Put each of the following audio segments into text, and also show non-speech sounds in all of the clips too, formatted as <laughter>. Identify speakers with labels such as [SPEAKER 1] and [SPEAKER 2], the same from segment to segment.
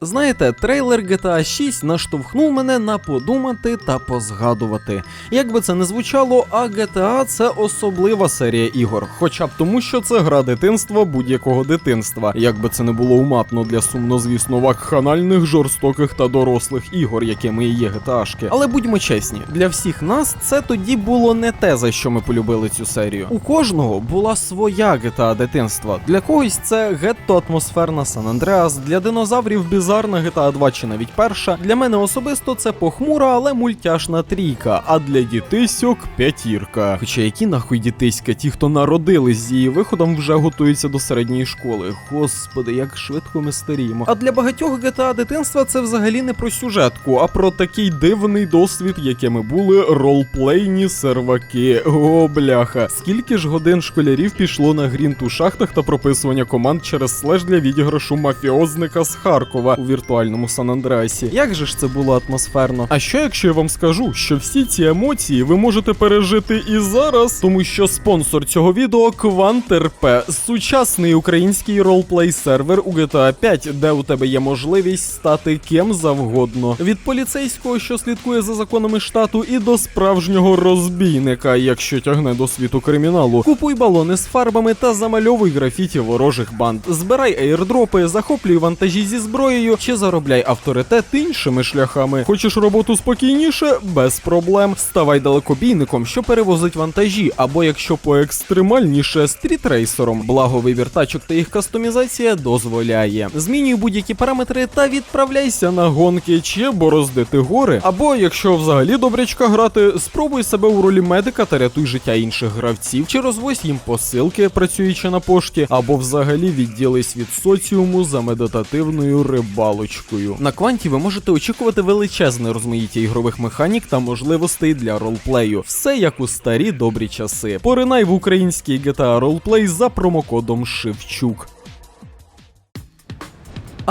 [SPEAKER 1] Знаєте, трейлер GTA 6 наштовхнув мене на подумати та позгадувати. Як би це не звучало, а GTA це особлива серія ігор, хоча б тому, що це гра дитинства будь-якого дитинства. Як би це не було уматно для сумнозвісно вакханальних, жорстоких та дорослих ігор, якими і є GTA-шки. Але будьмо чесні, для всіх нас це тоді було не те, за що ми полюбили цю серію. У кожного була своя GTA дитинства. Для когось це гетто атмосферна Сан Андреас, для динозаврів бізарна GTA 2 чи навіть перша. Для мене особисто це похмура, але мультяшна трійка, а для дітисьок п'ятірка. Хоча які нахуй дітиська, ті, хто народились з її виходом, вже готуються до середньої школи. Господи, як швидко ми старіємо. А для багатьох GTA дитинства це взагалі не про сюжетку, а про такий дивний досвід, якими були ролплейні серваки. О, бляха. Скільки ж годин школярів пішло на грінт у шахтах та прописування команд через слеш для відіграшу мафіозника з Харкова у віртуальному Сан Андреасі. Як же ж це було атмосферно? А що якщо я вам скажу, що всі ці емоції ви можете пережити і зараз, тому що спонсор цього відео QuantRP, сучасний український ролплей сервер у GTA 5, де у тебе є можливість стати ким завгодно. Від поліцейського, що слідкує за законами штату, і до справжнього розбійника, якщо тягне до світу криміналу. Купуй балони з фарбами та замальовуй графіті ворожих банд. Збирай ейрдропи, захоплюй вантажі зі зброєю чи заробляй авторитет іншими шляхами. Хочеш роботу спокійніше? Без проблем. Ставай далекобійником, що перевозить вантажі, або якщо поекстремальніше стрітрейсером. Благо вибір тачок та їх кастомізація дозволяє. Змінюй будь-які параметри та відправляйся на гонки чи бороздити гори. Або якщо взагалі добрячка грати, спробуй себе у ролі медика та рятуй життя інших гравців, чи розвозь їм посилки, працюючи на пошті, або взагалі відділись від соціуму за медитативною рибалочкою. На кванті ви можете очікувати величезне розмаїття ігрових механік та можливостей для ролплею. Все як у старі добрі часи. Поринай в український GTA ролплей за промокодом Шевчук.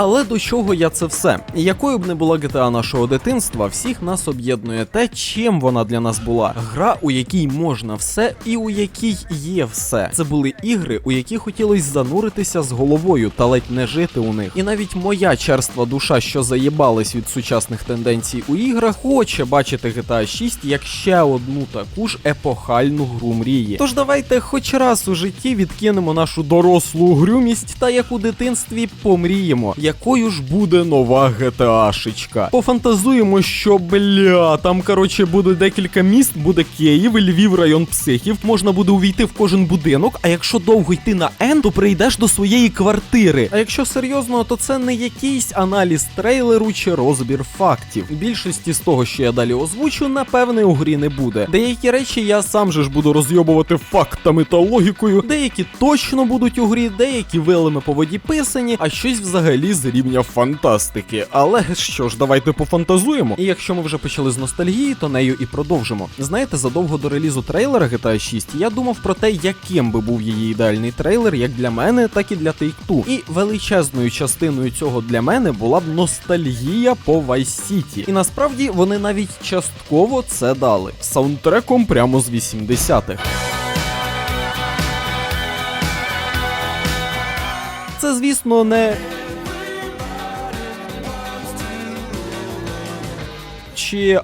[SPEAKER 1] Але до чого я це все? Якою б не була GTA нашого дитинства, всіх нас об'єднує те, чим вона для нас була. Гра, у якій можна все і у якій є все. Це були ігри, у які хотілося зануритися з головою та ледь не жити у них. І навіть моя черства душа, що заєбалась від сучасних тенденцій у іграх, хоче бачити GTA 6 як ще одну таку ж епохальну гру мрії. Тож давайте хоч раз у житті відкинемо нашу дорослу грюмість та як у дитинстві помріємо якою ж буде нова GTA-шечка. Пофантазуємо, що бля, там коротше буде декілька міст, буде Київ, Львів, район психів. Можна буде увійти в кожен будинок. А якщо довго йти на N, то прийдеш до своєї квартири. А якщо серйозно, то це не якийсь аналіз трейлеру чи розбір фактів. Більшості з того, що я далі озвучу, напевне, у грі не буде. Деякі речі я сам же ж буду розйобувати фактами та логікою. Деякі точно будуть у грі, деякі вилами по воді писані, а щось взагалі з рівня фантастики. Але що ж, давайте пофантазуємо. І якщо ми вже почали з ностальгії, то нею і продовжимо. Знаєте, задовго до релізу трейлера GTA 6 я думав про те, яким би був її ідеальний трейлер, як для мене, так і для Take-Two. І величезною частиною цього для мене була б ностальгія по Vice City. І насправді вони навіть частково це дали саундтреком прямо з 80-х. Це, звісно, не. Чи.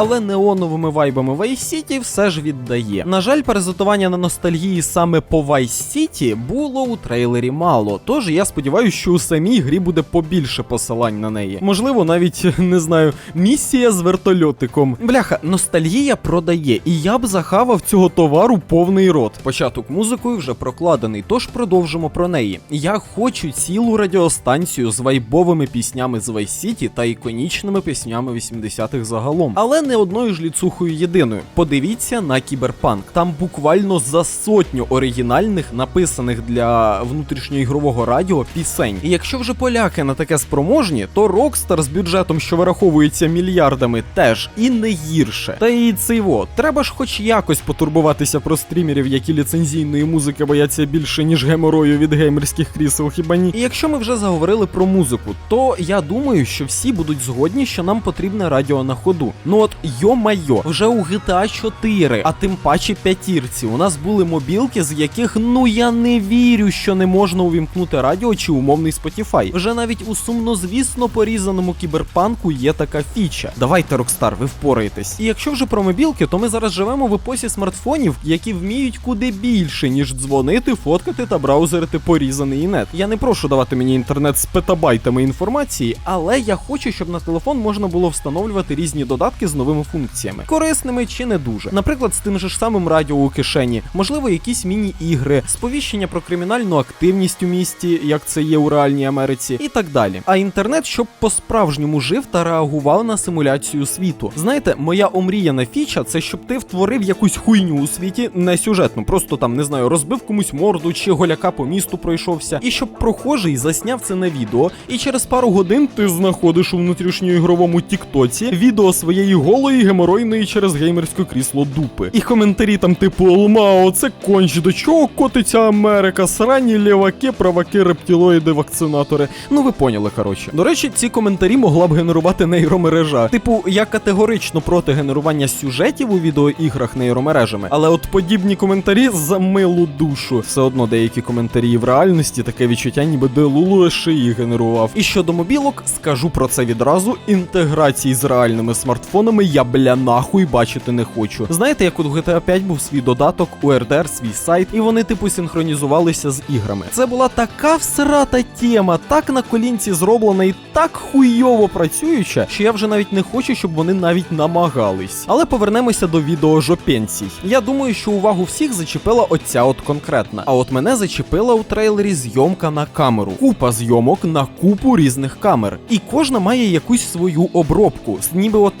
[SPEAKER 1] Але неоновими вайбами Vice City все ж віддає. На жаль, презентування на ностальгії саме по Vice City було у трейлері мало. Тож я сподіваюся, що у самій грі буде побільше посилань на неї. Можливо, навіть <laughs> не знаю, місія з вертольотиком. Бляха, ностальгія продає, і я б захавав цього товару повний рот. Початок музикою вже прокладений, тож продовжимо про неї. Я хочу цілу радіостанцію з вайбовими піснями з Vice City та іконічними піснями 80-х загалом. Але не одною ж ліцухою єдиною. Подивіться на кіберпанк. Там буквально за сотню оригінальних, написаних для внутрішньоігрового радіо пісень. І якщо вже поляки на таке спроможні, то Rockstar з бюджетом, що вираховується мільярдами, теж і не гірше. Та і циво, треба ж хоч якось потурбуватися про стрімерів, які ліцензійної музики бояться більше, ніж геморою від геймерських крісел, хіба ні? І якщо ми вже заговорили про музику, то я думаю, що всі будуть згодні, що нам потрібне радіо на ходу. Ну от йо-майо, вже у GTA 4, а тим паче п'ятірці. У нас були мобілки, з яких ну я не вірю, що не можна увімкнути радіо чи умовний Spotify. Вже навіть у сумнозвісно порізаному кіберпанку є така фіча. Давайте, Rockstar, ви впораєтесь. І якщо вже про мобілки, то ми зараз живемо в епосі смартфонів, які вміють куди більше, ніж дзвонити, фоткати та браузерити порізаний інет. Я не прошу давати мені інтернет з петабайтами інформації, але я хочу, щоб на телефон можна було встановлювати різні додатки з новими функціями, корисними чи не дуже. Наприклад, з тим же ж самим радіо у кишені, можливо, якісь міні-ігри, сповіщення про кримінальну активність у місті, як це є у реальній Америці, і так далі. А інтернет, щоб по-справжньому жив та реагував на симуляцію світу. Знаєте, моя омріяна фіча це щоб ти втворив якусь хуйню у світі, не сюжетну, просто там не знаю, розбив комусь морду чи голяка по місту пройшовся, і щоб прохожий засняв це на відео, і через пару годин ти знаходиш у внутрішньоігровому тіктоці відео своєї голої геморойної через геймерське крісло дупи. І коментарі там, типу, Лмао, це конч, до чого котиться Америка, срані ліваки, праваки, рептилоїди, вакцинатори. Ну ви поняли, коротше. До речі, ці коментарі могла б генерувати нейромережа. Типу, я категорично проти генерування сюжетів у відеоіграх нейромережами, але от подібні коментарі за милу душу. Все одно деякі коментарі в реальності таке відчуття, ніби Делулу ще їх генерував. І щодо мобілок, скажу про це відразу. Інтеграції з реальними смартфонами я бля нахуй бачити не хочу. Знаєте, як у GTA 5 був свій додаток, у RDR свій сайт, і вони типу синхронізувалися з іграми. Це була така всрата тема, так на колінці зроблена і так хуйово працююча, що я вже навіть не хочу, щоб вони навіть намагались. Але повернемося до відео жопенцій. Я думаю, що увагу всіх зачепила оця от конкретна. А от мене зачепила у трейлері зйомка на камеру. Купа зйомок на купу різних камер. І кожна має якусь свою обробку, ніби от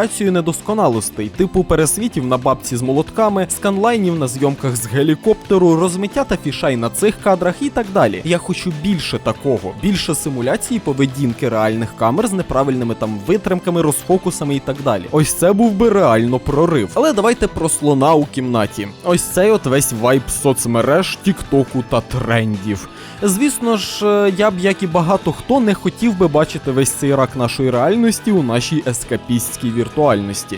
[SPEAKER 1] симуляцію недосконалостей, типу пересвітів на бабці з молотками, сканлайнів на зйомках з гелікоптеру, розмиття та фішай на цих кадрах і так далі. Я хочу більше такого, більше симуляції поведінки реальних камер з неправильними там витримками, розфокусами і так далі. Ось це був би реально прорив. Але давайте про слона у кімнаті. Ось цей от весь вайб соцмереж, тіктоку та трендів. Звісно ж, е, я б, як і багато хто, не хотів би бачити весь цей рак нашої реальності у нашій ескапістській віртуальності.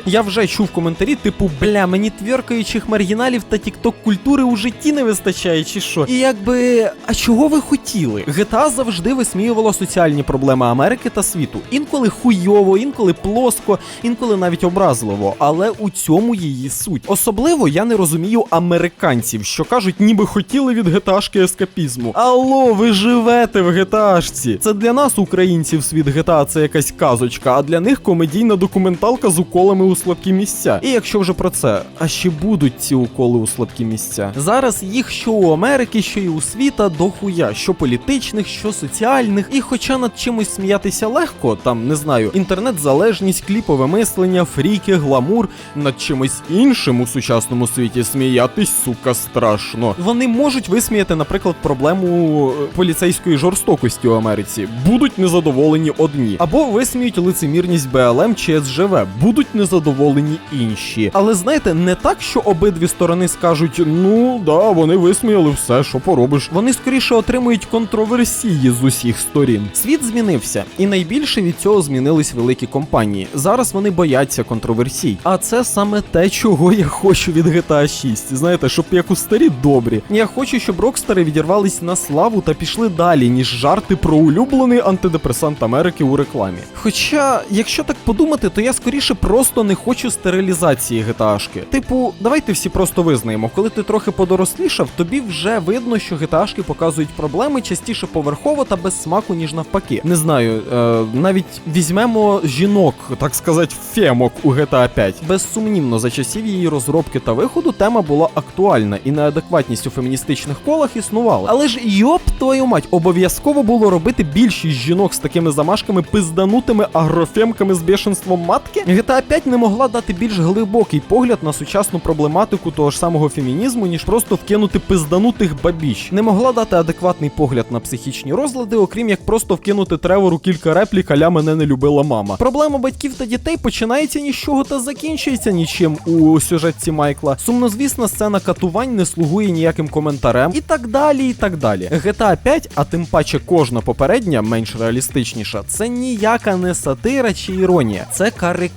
[SPEAKER 1] Я вже чув коментарі, типу, бля, мені тверкаючих маргіналів та тікток культури у житті не вистачає, чи що. І якби, а чого ви хотіли? GTA завжди висміювала соціальні проблеми Америки та світу. Інколи хуйово, інколи плоско, інколи навіть образливо. Але у цьому її суть. Особливо я не розумію американців, що кажуть, ніби хотіли від GTA-шки ескапізму. Алло, ви живете в GTA-шці. Це для нас, українців, світ GTA це якась казочка, а для них комедійна документалка з уколами у слабкі місця. І якщо вже про це, а ще будуть ці уколи у слабкі місця. Зараз їх що у Америки, що і у світа дохуя, що політичних, що соціальних. І хоча над чимось сміятися легко, там не знаю, інтернет-залежність, кліпове мислення, фріки, гламур, над чимось іншим у сучасному світі сміятись, сука, страшно. Вони можуть висміяти, наприклад, проблему е, поліцейської жорстокості у Америці. Будуть незадоволені одні, або висміють лицемірність БЛМ чи СЖВ, будуть незадоволені інші. Але знаєте, не так, що обидві сторони скажуть: ну да, вони висміяли все, що поробиш. Вони скоріше отримують контроверсії з усіх сторін. Світ змінився, і найбільше від цього змінились великі компанії. Зараз вони бояться контроверсій. А це саме те, чого я хочу від GTA 6. Знаєте, щоб як у старі добрі. Я хочу, щоб рокстари відірвались на славу та пішли далі, ніж жарти про улюблений антидепресант Америки у рекламі. Хоча, якщо так подумати, то я скоріше просто не хочу стерилізації GTA-шки. Типу, давайте всі просто визнаємо, коли ти трохи подорослішав, тобі вже видно, що GTA-шки показують проблеми частіше поверхово та без смаку, ніж навпаки. Не знаю, е, навіть візьмемо жінок, так сказати, фемок у GTA 5. Безсумнівно, за часів її розробки та виходу тема була актуальна і неадекватність у феміністичних колах існувала. Але ж йоп твою мать, обов'язково було робити більшість жінок з такими замашками пизданутими агрофемками з бешенством матки. GTA 5 не могла дати більш глибокий погляд на сучасну проблематику того ж самого фемінізму, ніж просто вкинути пизданутих бабіч. Не могла дати адекватний погляд на психічні розлади, окрім як просто вкинути тревору кілька реплік, аля мене не любила мама. Проблема батьків та дітей починається ні з чого та закінчується нічим у сюжетці Майкла. Сумнозвісна сцена катувань не слугує ніяким коментарем і так далі, і так далі. GTA 5, а тим паче кожна попередня, менш реалістичніша, це ніяка не сатира чи іронія, це карикатура.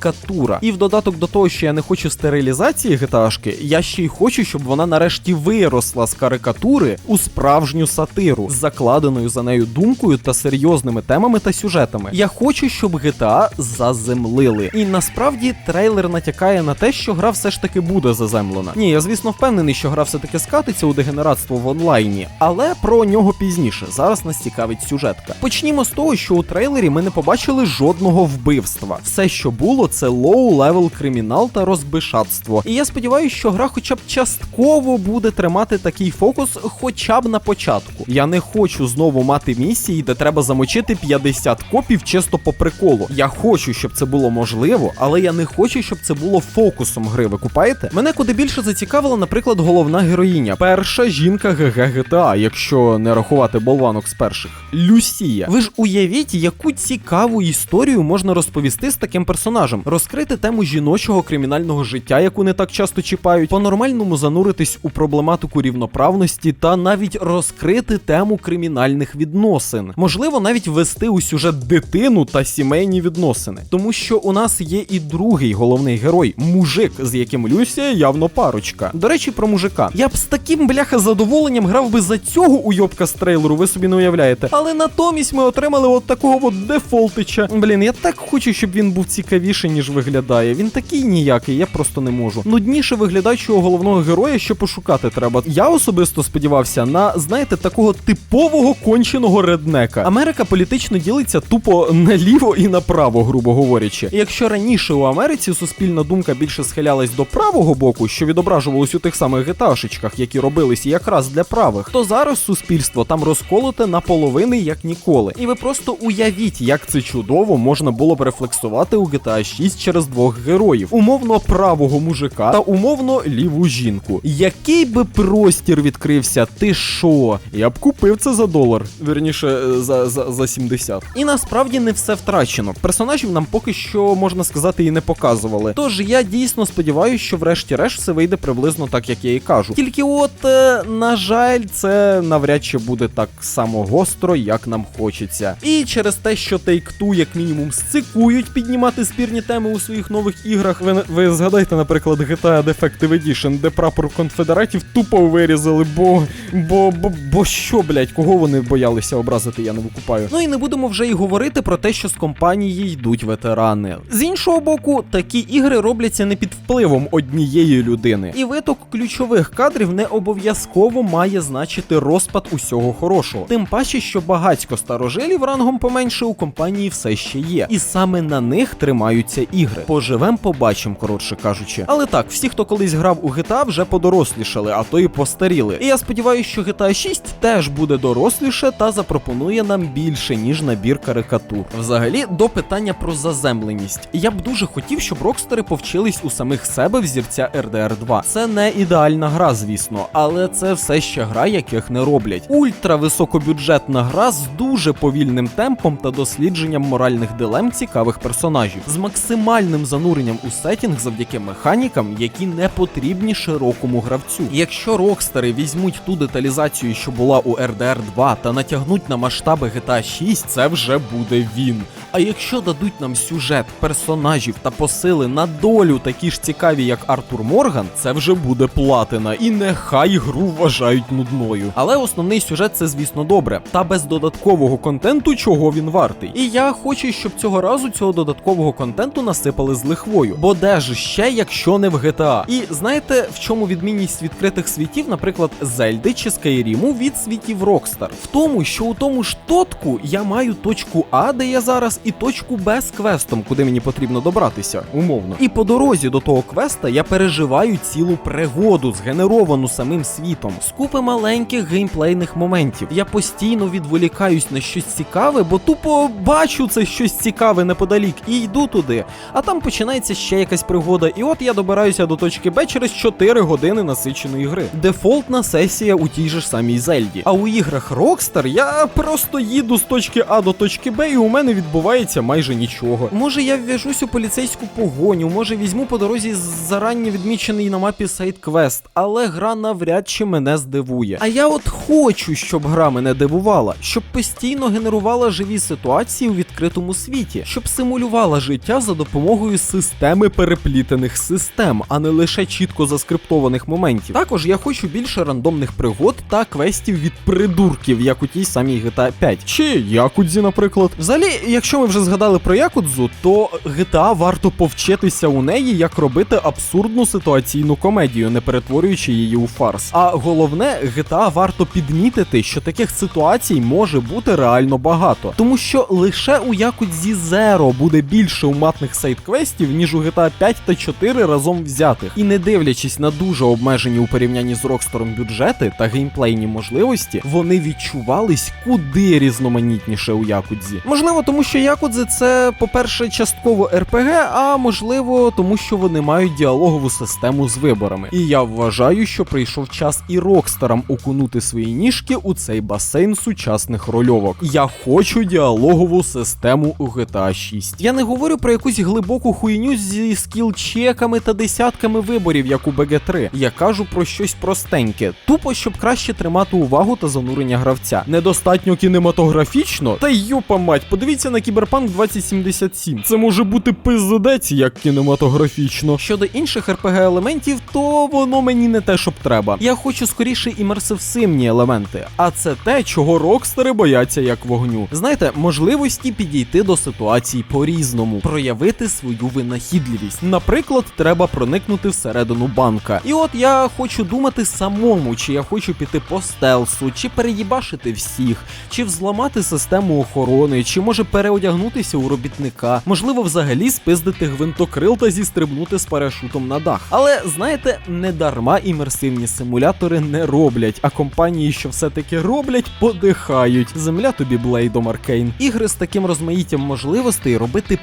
[SPEAKER 1] І в додаток до того, що я не хочу стерилізації гиташки, я ще й хочу, щоб вона нарешті виросла з карикатури у справжню сатиру, з закладеною за нею думкою та серйозними темами та сюжетами. Я хочу, щоб GTA заземлили. І насправді трейлер натякає на те, що гра все ж таки буде заземлена. Ні, я звісно впевнений, що гра все таки скатиться у дегенератство в онлайні, але про нього пізніше. Зараз нас цікавить сюжетка. Почнімо з того, що у трейлері ми не побачили жодного вбивства. Все, що було, це лоу-левел кримінал та розбишатство. І я сподіваюся, що гра хоча б частково буде тримати такий фокус, хоча б на початку. Я не хочу знову мати місії, де треба замочити 50 копів чисто по приколу. Я хочу, щоб це було можливо, але я не хочу, щоб це було фокусом гри. Ви купаєте? Мене куди більше зацікавила, наприклад, головна героїня. Перша жінка ГГ GTA, якщо не рахувати болванок з перших. Люсія. Ви ж уявіть, яку цікаву історію можна розповісти з таким персонажем, розкрити тему жіночого кримінального життя, яку не так часто чіпають, по-нормальному зануритись у проблематику рівноправності та навіть розкрити тему кримінальних відносин. Можливо, навіть ввести у сюжет дитину та сімейні відносини. Тому що у нас є і другий головний герой мужик, з яким Люсія явно парочка. До речі, про мужика. Я б з таким бляха задоволенням грав би за цього уйобка з трейлеру, ви собі не уявляєте. Але натомість ми отримали от такого от дефолтича. Блін, я так хочу, щоб він був цікавіший, ніж виглядає. Він такий ніякий, я просто не можу. Нудніше виглядаючого головного героя, що пошукати треба. Я особисто сподівався на, знаєте, такого типового конченого реднека. Америка політично ділиться тупо наліво і направо, грубо говорячи. І якщо раніше у Америці суспільна думка більше схилялась до правого боку, що відображувалось у тих самих геташечках, які робились якраз для правих, то зараз суспільство там розколоте на половини як ніколи. І ви просто уявіть, як це чудово можна було б рефлексувати у GTA 6 через двох героїв: умовно правого мужика та умовно ліву жінку. Який би простір відкрився, ти що? Я б купив це за долар, вірніше е, за, за, за 70. І насправді не все втрачено. Персонажів нам поки що можна сказати і не показували. Тож я дійсно сподіваюся, що врешті-решт все вийде приблизно так, як я і кажу. Тільки от, е, на жаль, це навряд чи буде так само гостро, як нам хочеться. І через те, що Take-Two як мінімум сцикують піднімати спірні теми у своїх нових іграх. Ви, ви згадайте, наприклад, GTA Defective Edition, де прапор конфедератів тупо вирізали, бо. Бо, бо, бо що, блять, кого вони боялися образити, я не викупаю. Ну і не будемо вже й говорити про те, що з компанії йдуть ветерани. З іншого боку, такі ігри робляться не під впливом однієї людини. І виток ключових кадрів не обов'язково має значити розпад усього хорошого. Тим паче, що багатько старожилів рангом поменше у компанії все ще є. І саме на них тримаються ігри. Поживем, побачимо, коротше кажучи. Але так, всі, хто колись грав у GTA, вже подорослішали, а то і постаріли. І я сподіваюся, що GTA 6 теж буде доросліше та запропонує нам більше, ніж набір карикатур. Взагалі, до питання про заземленість. Я б дуже хотів, щоб рокстери повчились у самих себе в зірця RDR 2. Це не ідеальна гра, звісно, але це все ще гра, яких не роблять. Ультра високобюджетна гра з дуже повільним темпом та дослідженням моральних дилем цікавих персонажів, з максимальним зануренням у сетінг завдяки механікам, які не потрібні широкому гравцю. Якщо рокстери візьмуть ту деталізацію, що була у RDR 2, та натягнуть на масштаби GTA 6, це вже буде він. А якщо дадуть нам сюжет, персонажів та посили на долю такі ж цікаві, як Артур Морган, це вже буде платина, і нехай гру вважають нудною. Але основний сюжет це, звісно, добре. Та без додаткового контенту, чого він вартий. І я хочу, щоб цього разу цього додаткового контенту насипали з лихвою. Бо де ж ще, якщо не в GTA? І знаєте, в чому відмінність відкритих світів, наприклад, Зельди чи Скайріму від світів Rockstar? В тому, що у тому ж тотку я маю точку А, де я зараз, і точку Б з квестом, куди мені потрібно добратися, умовно. І по дорозі до того квеста я переживаю цілу пригоду, згенеровану самим світом, з купи маленьких геймплейних моментів. Я постійно відволікаюсь на щось цікаве, бо тупо бачу це щось цікаве неподалік і йду туди. А там починається ще якась пригода, і от я добираюся до точки Б через 4 години насиченої гри. Дефолтна сесія у тій же ж самій Зельді. А у іграх Rockstar я просто їду з точки А до точки Б, і у мене відбувається майже нічого. Може я ввяжусь у поліцейську погоню, може візьму по дорозі зарані відмічений на мапі сайт квест, але гра навряд чи мене здивує. А я от хочу, щоб гра мене дивувала, щоб постійно генерувала живі ситуації у відкритому світі, щоб симулювала життя за допомогою системи переплітених систем, а не лише чітко заскриптованих моментів. Також я хочу більше рандомних пригод та квестів від придурків, як у тій самій GTA 5. Чи Якудзі, наприклад. Взагалі, якщо ми вже згадали про Якудзу, то GTA варто повчитися у неї, як робити абсурдну ситуаційну комедію, не перетворюючи її у фарс. А головне, GTA варто підмітити, що таких ситуацій може бути реально багато, тому що лише у Якудзі Zero буде більше уматних сайт-квестів, ніж у GTA 5 та 4 разом взятих. І не дивлячись на дуже обмежені у порівнянні з Рокстором бюджети та геймплейні можливості, вони відчувались куди різноманітніше у Якудзі. Можливо, тому що Якудзи це, по-перше, частково РПГ, а можливо, тому що вони мають діалогову систему з виборами. І я вважаю, що прийшов час і Роксторам окунути свої ніжки у цей басейн сучасних рольовок. Я хочу діалогову систему у GTA 6. Я не говорю про якусь глибоку хуйню зі скіл-чеками та десятками виборів, як у BG3. Я кажу про щось простеньке, тупо щоб краще тримати увагу та занурення гравця. Недостатньо кінематографічно. Та йопа мать, подивіться на Кіберпанк 2077. Це може бути пиздець як кінематографічно. Щодо інших RPG елементів, то воно мені не те, щоб треба. Я хочу скоріше імерсив-симні елементи, а це те, чого рокстери бояться як вогню. Знаєте, можливості підійти до ситуації по-різному, проявити свою винахідливість. Наприклад, треба проникнути всередину банка. І от я хочу думати самому, чи я хочу піти по стелсу, чи переїбашити всіх, чи взламати систему охорони, чи може переодягнутися у робітника, можливо, взагалі спиздити гвинтокрил та зістрибнути з парашутом на дах. Але знаєте, не дарма імерсивні симулятори не роблять, а компанії, що все-таки роблять, подихають. Земля тобі блейдом Аркейн. Ігри з таким розмаїттям можливостей робити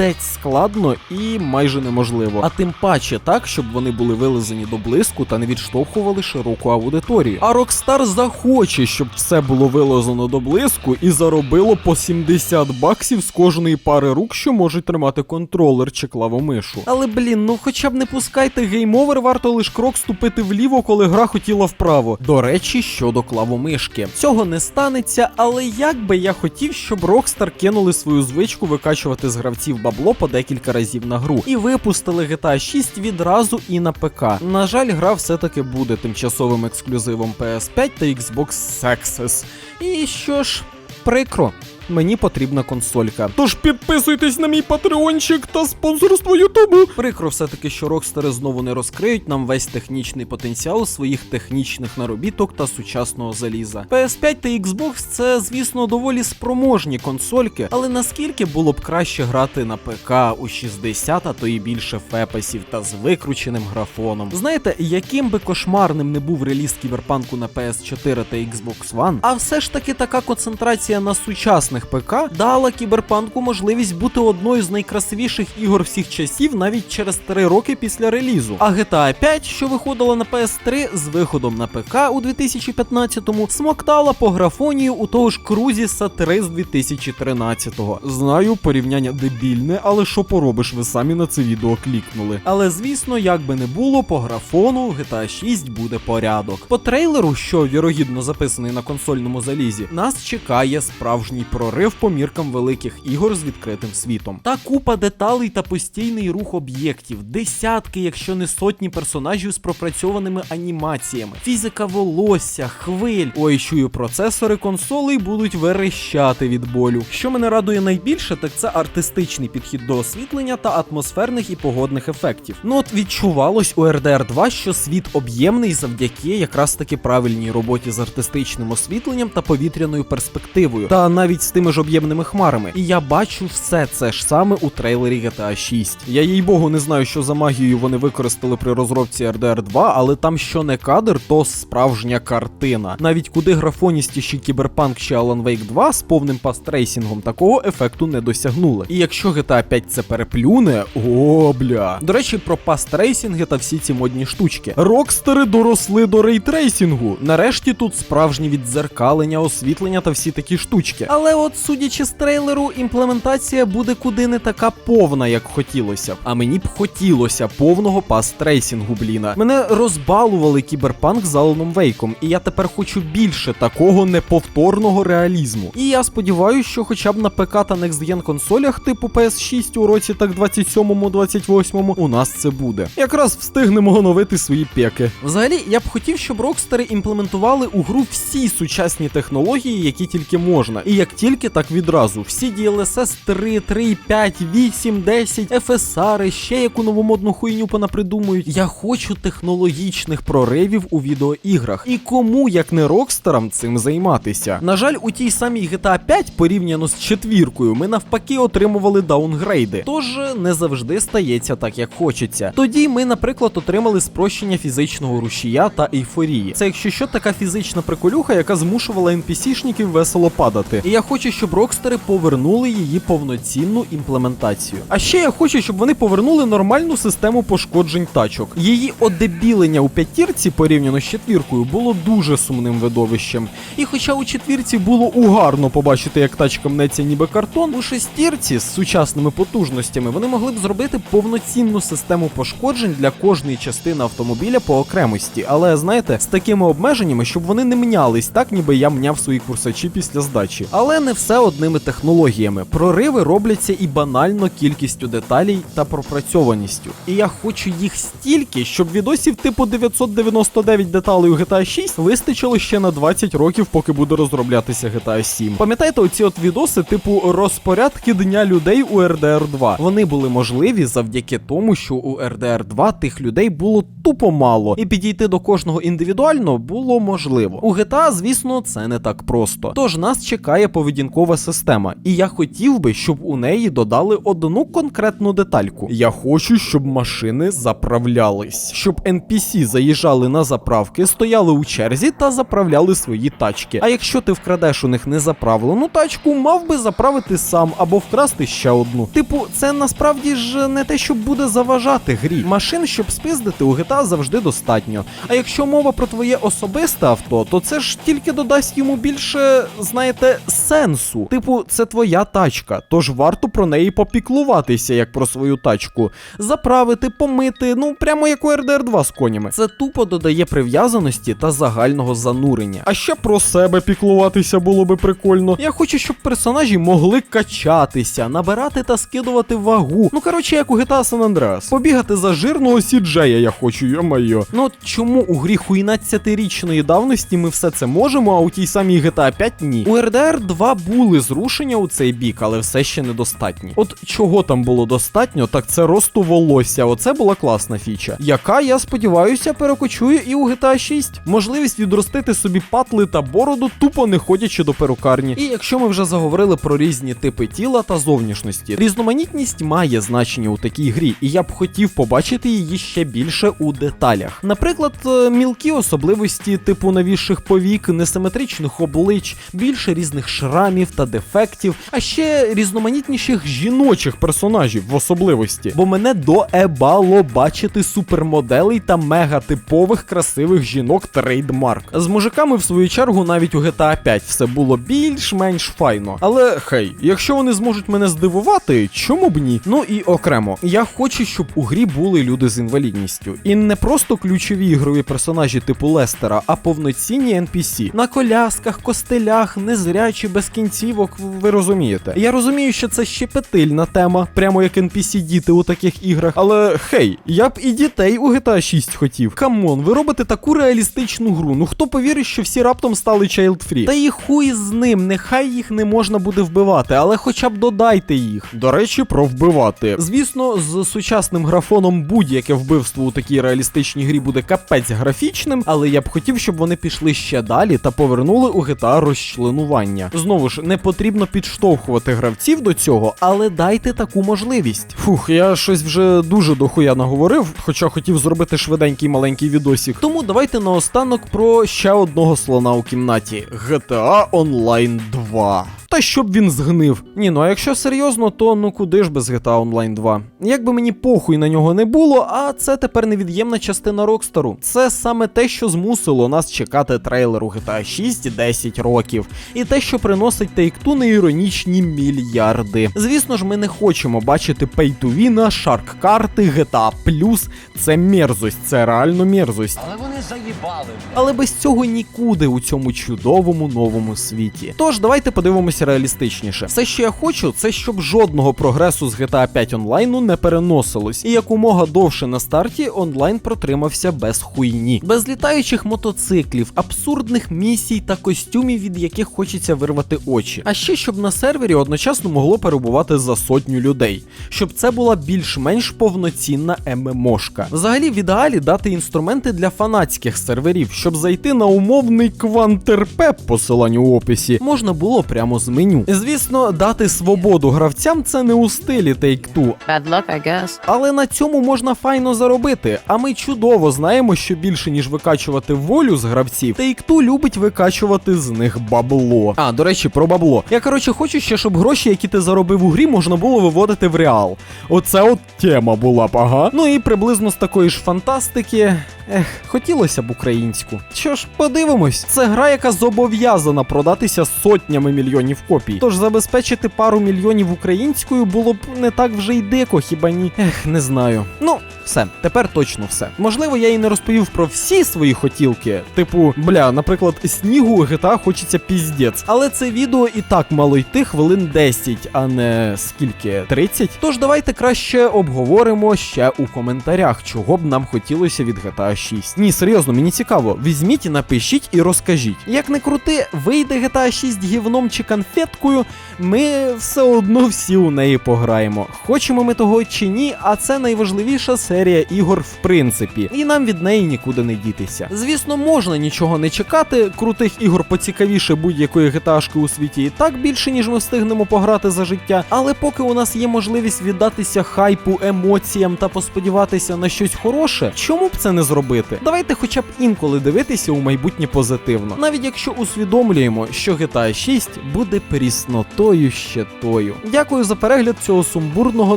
[SPEAKER 1] пиздець складно і майже неможливо. А тим паче так, щоб вони були вилизані до блиску та не відштовхували широку аудиторію. А Rockstar захоче, щоб все було вилизано до блиску і заробило по 70 баксів з кожної пари рук, що можуть тримати контролер чи клавомишу. Але блін, ну хоча б не пускайте геймовер, варто лиш крок ступити вліво, коли гра хотіла вправо. До речі, щодо клавомишки. Цього не станеться, але як би я хотів, щоб Rockstar кинули свою звичку викачувати з гравців бабло по декілька разів на гру і випустили GTA 6 відразу і на ПК. На жаль, гра все-таки буде тимчасовим ексклюзивом PS5 та Xbox Sexes. І що ж, прикро. Мені потрібна консолька. Тож підписуйтесь на мій патреончик та спонсорство Ютубу. Прикро все-таки, що рокстери знову не розкриють нам весь технічний потенціал своїх технічних наробіток та сучасного заліза. PS5 та Xbox це, звісно, доволі спроможні консольки, але наскільки було б краще грати на ПК у 60, а то і більше фепесів та з викрученим графоном. Знаєте, яким би кошмарним не був реліз кіберпанку на PS4 та Xbox One, а все ж таки така концентрація на сучасних ПК дала кіберпанку можливість бути одною з найкрасивіших ігор всіх часів навіть через 3 роки після релізу. А GTA 5, що виходила на PS3 з виходом на ПК у 2015-му, смоктала по графонію у того ж Крузіса 3 з 2013-го. Знаю, порівняння дебільне, але що поробиш, ви самі на це відео клікнули. Але звісно, як би не було, по графону GTA 6 буде порядок. По трейлеру, що вірогідно записаний на консольному залізі, нас чекає справжній прорив по міркам великих ігор з відкритим світом. Та купа деталей та постійний рух об'єктів, десятки, якщо не сотні персонажів з пропрацьованими анімаціями, фізика волосся, хвиль. Ой, чую, процесори консолей будуть верещати від болю. Що мене радує найбільше, так це артистичний підхід до освітлення та атмосферних і погодних ефектів. Ну от відчувалось у RDR 2, що світ об'ємний завдяки якраз таки правильній роботі з артистичним освітленням та повітряною перспективою, та навіть з тими ж об'ємними хмарами. І я бачу все це ж саме у трейлері GTA 6. Я їй богу не знаю, що за магію вони використали при розробці RDR 2, але там що не кадр, то справжня картина. Навіть куди графоністіші кіберпанк чи Alan Wake 2 з повним пастрейсінгом такого ефекту не досягнули. І якщо GTA 5 це переплюне, о бля. До речі, про пастрейсінги та всі ці модні штучки. Рокстери доросли до рейтрейсінгу. Нарешті тут справжні віддзеркалення, освітлення та всі такі штучки. Але от судячи з трейлеру, імплементація буде куди не така повна, як хотілося б. А мені б хотілося повного пас-трейсінгу, бліна. Мене розбалували кіберпанк з Аланом Вейком, і я тепер хочу більше такого неповторного реалізму. І я сподіваюся, що хоча б на ПК та Next Gen консолях типу PS6 у році так 27-28 у нас це буде. Якраз встигнемо оновити свої пеки. Взагалі, я б хотів, щоб рокстери імплементували у гру всі сучасні технології, які тільки можна. І як тільки, так відразу. Всі DLSS 3, 3, 5, 8, 10, FSR, ще яку новомодну хуйню понапридумують. Я хочу технологічних проривів у відеоіграх. І кому, як не рокстерам, цим займатися. На жаль, у тій самій GTA 5 порівняно з четвіркою, ми навпаки отримували даунгрейди. Тож не завжди стається так, як хочеться. Тоді ми, наприклад, отримали спрощення фізичного рушія та ейфорії. Це якщо що така фізична приколюха, яка змушувала NPC-шників весело падати. І я хочу, щоб рокстери повернули її повноцінну імплементацію. А ще я хочу, щоб вони повернули нормальну систему пошкоджень тачок. Її одебілення у п'ятірці порівняно з четвіркою було дуже сумним видовищем. І хоча у четвірці було угарно побачити, як тачка мнеться ніби картон, у шестірці з сучасними потужностями вони могли б зробити повноцінну систему пошкоджень для кожної частини автомобіля по окремості. Але знаєте, з такими обмеженнями, щоб вони не мінялись, так ніби я мняв свої курсачі після здачі. Але не все одними технологіями. Прориви робляться і банально кількістю деталей та пропрацьованістю. І я хочу їх стільки, щоб відосів типу 999 деталей у GTA 6 вистачило ще на 20 років, поки буде розроблятися GTA 7. Пам'ятаєте оці от відоси, типу розпорядки дня людей у RDR 2? Вони були можливі завдяки тому, що у RDR 2 тих людей було тупо мало, і підійти до кожного індивідуально було можливо. У GTA, звісно, це не так просто. Тож нас чекає поведінкова система, і я хотів би, щоб у неї додали одну конкретну детальку. Я хочу, щоб машини заправлялись, щоб NPC заїжджали на заправки, стояли у черзі та заправляли свої тачки. А якщо ти вкрадеш у них незаправлену тачку, мав би заправити сам або вкрасти ще одну. Типу, це насправді ж не те, що буде заважати грі. Машин, щоб спиздити у GTA завжди достатньо. А якщо мова про твоє особисте авто, то це ж тільки додасть йому більше, знаєте, сенсу. Типу, це твоя тачка, тож варто про неї попіклуватися, як про свою тачку. Заправити, помити, ну прямо як у RDR 2 з конями. Це тупо додає прив'язаності та загального занурення. А ще про себе піклуватися було би прикольно. Я хочу, щоб персонажі могли качатися, набирати та скидувати вагу. Ну коротше, як у GTA San Andreas. Побігати за жирного сіджея я хочу, йо-моє. Ну от чому у грі 12-річної давності ми все це можемо, а у тій самій GTA 5 ні. У RDR 2 були зрушення у цей бік, але все ще недостатні. От чого там було достатньо, так це росту волосся. Оце була класна фіча, яка, я сподіваюся, перекочує і у GTA 6. Можливість відростити собі патли та бороду, тупо не ходячи до перукарні. І якщо ми вже заговорили про різні типи тіла та зовнішності, різноманітність має значення у такій грі, і я б хотів побачити її ще більше у деталях. Наприклад, е, мілкі особливості типу навісших повік, несиметричних облич, більше різних шрамів та дефектів, а ще різноманітніших жіночих персонажів в особливості. Бо мене доебало бачити супермоделей та мегатипових красивих жінок трейдмарк. З мужиками, в свою чергу, навіть у GTA 5 все було більш-менш файно. Але хей, якщо вони зможуть мене здивувати, чому б ні? Ну і окремо, я хочу, щоб у грі були люди з інвалідністю. І не просто ключові ігрові персонажі типу Лестера, а повноцінні NPC. На колясках, костелях, незрячі, без кінцівок, ви розумієте. Я розумію, що це щепетильна тема, прямо як NPC діти у таких іграх. Але хей, я б і дітей у GTA 6 хотів. Камон, ви робите таку реалістичну гру. Ну хто повірить, що всі раптом стали child-free? Та і хуй з ним, нехай їх не можна буде вбивати, але хоча б додайте їх. До речі, про вбивати. Звісно, з сучасним графоном будь-яке вбивство у такій реалістичній грі буде капець графічним, але я б хотів, щоб вони пішли ще далі та повернули у GTA розчленування. Знову ж, не потрібно підштовхувати гравців до цього, але дайте таку можливість. Фух, я щось вже дуже дохуя наговорив, хоча хотів зробити швиденький маленький відосік. Тому давайте наостанок про ще одного слона у кімнаті: GTA Online 2. Та щоб він згнив. Ні, ну а якщо серйозно, то ну куди ж без GTA Online 2? Якби мені похуй на нього не було, а це тепер невід'ємна частина Рокстору. Це саме те, що змусило нас чекати трейлеру GTA 6 10 років, і те, що приносить Take-Two неіронічні мільярди. Звісно ж, ми не хочемо бачити пейтувіна, шарк-карти, GTA Це мерзость, це реально мерзость.
[SPEAKER 2] Але вони заїбали.
[SPEAKER 1] Але без цього нікуди у цьому чудовому новому світі. Тож давайте подивимося реалістичніше. Все, що я хочу, це щоб жодного прогресу з GTA 5 онлайну не переносилось, і якомога довше на старті онлайн протримався без хуйні, без літаючих мотоциклів, абсурдних місій та костюмів, від яких хочеться вирвати очі. А ще щоб на сервері одночасно могло перебувати за сотню людей, щоб це була більш-менш повноцінна ММОшка. Взагалі, в ідеалі дати інструменти для фанатських серверів, щоб зайти на умовний квантерпеп посиланню у описі, можна було прямо з меню. Звісно, дати свободу гравцям це не у стилі Take-Two,
[SPEAKER 3] Bad luck, I guess.
[SPEAKER 1] але на цьому можна файно заробити. А ми чудово знаємо, що більше ніж викачувати волю з гравців, Take-Two любить викачувати з них бабло. А, до речі, про бабло. Я коротше хочу ще, щоб гроші, які ти заробив у грі, можна було виводити в реал. Оце от тема була б, ага. Ну і приблизно з такої ж фантастики. Ех, хотілося б українську. Що ж, подивимось, це гра, яка зобов'язана продатися сотнями мільйонів копій. Тож забезпечити пару мільйонів українською було б не так вже й дико, хіба ні? Ех, не знаю. Ну, все, тепер точно все. Можливо, я і не розповів про всі свої хотілки. Типу, бля, наприклад, снігу GTA хочеться піздець. Але це відео і так мало йти хвилин 10, а не скільки 30. Тож давайте краще обговоримо ще у коментарях, чого б нам хотілося від GTA 6. Ні, серйозно, мені цікаво. Візьміть і напишіть і розкажіть. Як не крути, вийде GTA 6 гівном чи конфеткою, ми все одно всі у неї пограємо. Хочемо ми того чи ні, а це найважливіша серія ігор в принципі, і нам від неї нікуди не дітися. Звісно, можна нічого не чекати. Крутих ігор поцікавіше будь-якої GTA-шки у світі і так більше, ніж ми встигнемо пограти за життя. Але поки у нас є можливість віддатися хайпу, емоціям та посподіватися на щось хороше, чому б це не зробити? Давайте хоча б інколи дивитися у майбутнє позитивно, навіть якщо усвідомлюємо, що GTA 6 буде пріснотою ще тою. Дякую за перегляд цього сумбурного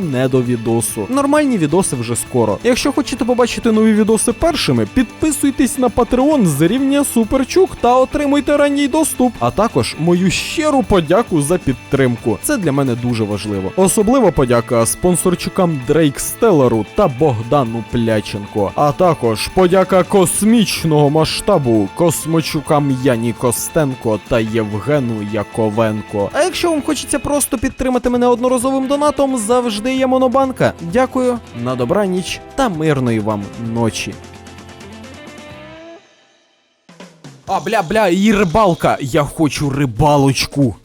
[SPEAKER 1] недовідосу. Нормальні відоси вже скоро. Якщо хочете побачити нові відоси першими, підписуйтесь на Patreon з рівня Суперчук та отримуйте ранній доступ. А також мою щиру подяку за підтримку. Це для мене дуже важливо. Особлива подяка спонсорчикам Дрейк Стеллару та Богдану Пляченко. А також подяка космічного масштабу космочукам Яні Костенко та Євгену Яковенко. А якщо вам хочеться просто підтримати мене одноразовим донатом, завжди є монобанка. Дякую, на добраніч та мирної вам ночі. А, бля, бля, і рибалка. Я хочу рибалочку.